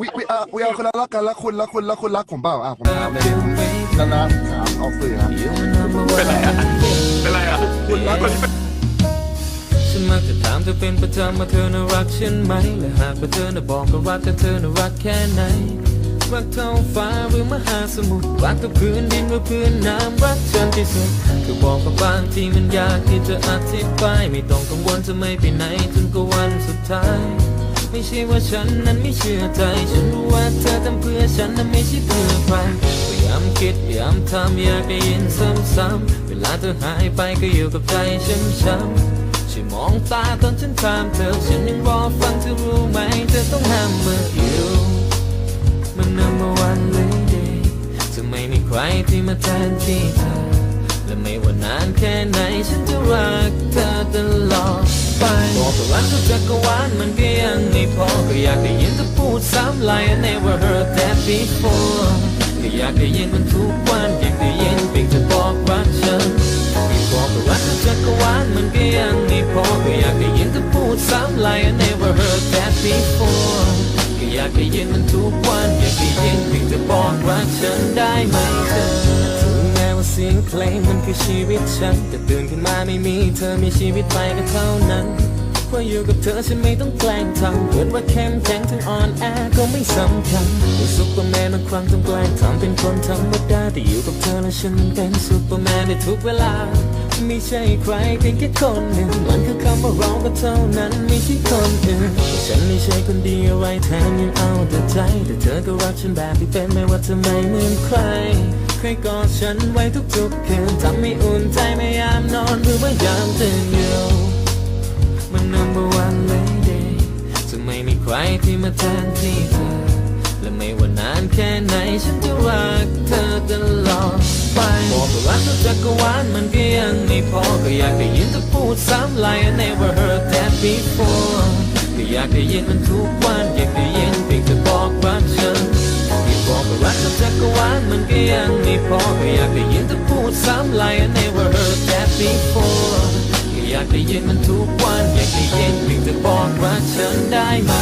วิวิอะวิเอาคนละรักกันแล้วคุณแล้วคุณแล้วคุณรักผมเปล่าอะผมถามเลยนานๆถามออกสื่อครับเป็นไรอะเป็นไรอะคุณรักคนที่เป็นฉันมักจะถามเธอเป็นประจำว่าเธอน่ารักฉันไหมและหากว่าเธอน่ะบอกก็รักแต่เธอน่ารักแค่ไหนรักเท่าฟ้าหรือมหาสมุทรรักกับพื้นดินหรือพื้นน้ำรักฉันที่สุดคือบอกว่าบางทีมันยากที่จะอธิบายไม่ต้องกังวลจะไม่ไปไหนจนกว่าวันสุดท้าย ไม่ใช่ว่าฉันนั้นไม่เชื่อใจ ฉันรู้ว่าเธอทำเพื่อฉันนั้นไม่ใช่เพื่อใครพยายามคิดพยายามทำอยากได้ยินซ้ำๆเวลาเธอหายไปก็อยู่กับใจช้ำๆช่วยมองตาตอนฉันถามเธอ ฉันยังรอฟังเธอรู้ไหม เธอต้องห้ามเมื่ออยู่มัน number one lady จะไม่มีใครที่มาแทนที่เธอ และไม่ว่านานแค่ไหน ฉันจะรักเธอตลอด ไปบอกว่ารักทุกจักรวาลมันก็ยังไม่พอ ก็อยากได้ยินเธอพูดซ้ำ like I never heard that before ก็อยากได้ยินมันทุกวันอยากได้ยินเพียงเธอบอกรักฉันบอกว่ารักทุกจักรวาลมันก็ยังไม่พอ ก็อยากได้ยินเธอพูดซ้ำ like I never heard that before ก็อยากได้ยินมันทุกวันอยากได้ยินเพียงจะบอกรักฉันได้ไหมเธอ เสียงเพลงมันคือชีวิตฉันแต่ตื่นขึ้นมาไม่มีเธอมีชีวิตไปก็เท่านั้นเพราะอยู่กับเธอฉันไม่ต้องแกล้งทำเกิดว่าเข้มแข็งถึงอ่อนแอก็ไม่สำคัญเป็นซุปเปอร์แมนบางครั้งต้องแกล้งทำเป็นคนธรรมดาแต่อยู่กับเธอแล้วฉันเป็นซุปเปอร์แมนในทุกเวลา ไม่ใช่ใครเพียงแค่คนหนึ่งมันคือคำว่าเราก็เท่านั้นไม่ใช่คนอื่นฉันไม่ใช่คนดีอะไรแถมยังเอาแต่ใจ แต่เธอก็รักฉันแบบที่เป็นไม่ว่าเธอไม่เหมือนใคร เคยกอดฉันไว้ทุกๆคืนทำให้อุ่นใจไม่ยามนอนหรือว่ายามตื่นอยู่มัน number one lady จะไม่มีใครที่มาแทนที่เธอ และไม่ว่านานแค่ไหนฉันจะรักเธอตลอดไปบอกว่ารักเธอจักรวาลมันก็ยังไม่พอก็อยากได้ยินเธอพูดซ้ำ like I never heard that before ก็อยากได้ยินมันทุกวันอยากได้ยินเพียงเธอบอกรักฉันที่บอกว่ารักเธอจักรวาลมันก็ยัง พอก็อยากได้ยินเธอพูดซ้ำลาย I never heard that before อยากได้ยินมันทุกวัน อยากได้ยินเพียงเธอบอกว่าฉันได้ไหม